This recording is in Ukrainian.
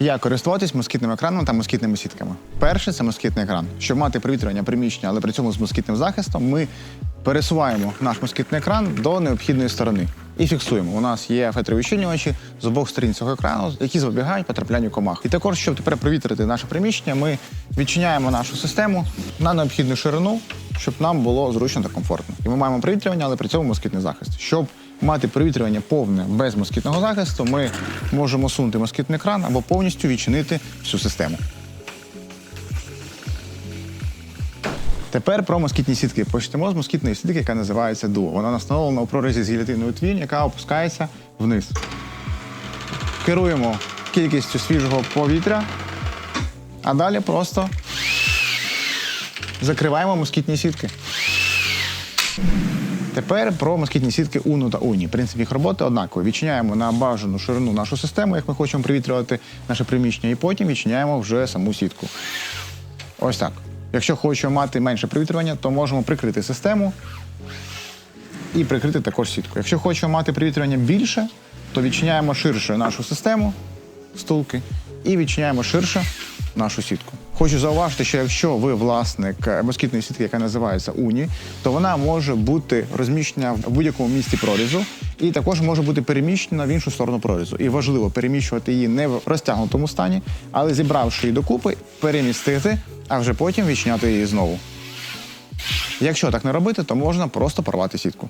Як користуватись москітним екраном та москітними сітками? Перше це москітний екран. Щоб мати провітрювання приміщення, але при цьому з москітним захистом, ми пересуваємо наш москітний екран до необхідної сторони і фіксуємо. У нас є фетровіщільнювачі з обох сторін цього екрану, які запобігають потраплянню комах. І також, щоб тепер провітрити наше приміщення, ми відчиняємо нашу систему на необхідну ширину, щоб нам було зручно та комфортно. І ми маємо провітрювання, але при цьому москітний захист. Щоб мати провітрювання повне без москітного захисту, ми можемо сунути москітний екран або повністю відчинити всю систему. Тепер про москітні сітки. Почнемо з москітної сітки, яка називається дуо. Вона встановлена у прорізі з гілятиною твін, яка опускається вниз. Керуємо кількістю свіжого повітря, а далі просто закриваємо москітні сітки. Тепер про москітні сітки Уно та Уні. Принцип їх роботи однаковий. Відчиняємо на бажану ширину нашу систему, як ми хочемо привітрювати наше приміщення, і потім відчиняємо вже саму сітку. Ось так. Якщо хочемо мати менше привітрювання, то можемо прикрити систему і прикрити також сітку. Якщо хочемо мати привітрювання більше, то відчиняємо ширше нашу систему стулки і відчиняємо ширше нашу сітку. Хочу зауважити, що якщо ви власник е, москітної сітки, яка називається Уні, то вона може бути розміщена в будь-якому місці прорізу, і також може бути переміщена в іншу сторону прорізу. І важливо переміщувати її не в розтягнутому стані, але зібравши її докупи, перемістити, а вже потім відчиняти її знову. Якщо так не робити, то можна просто порвати сітку.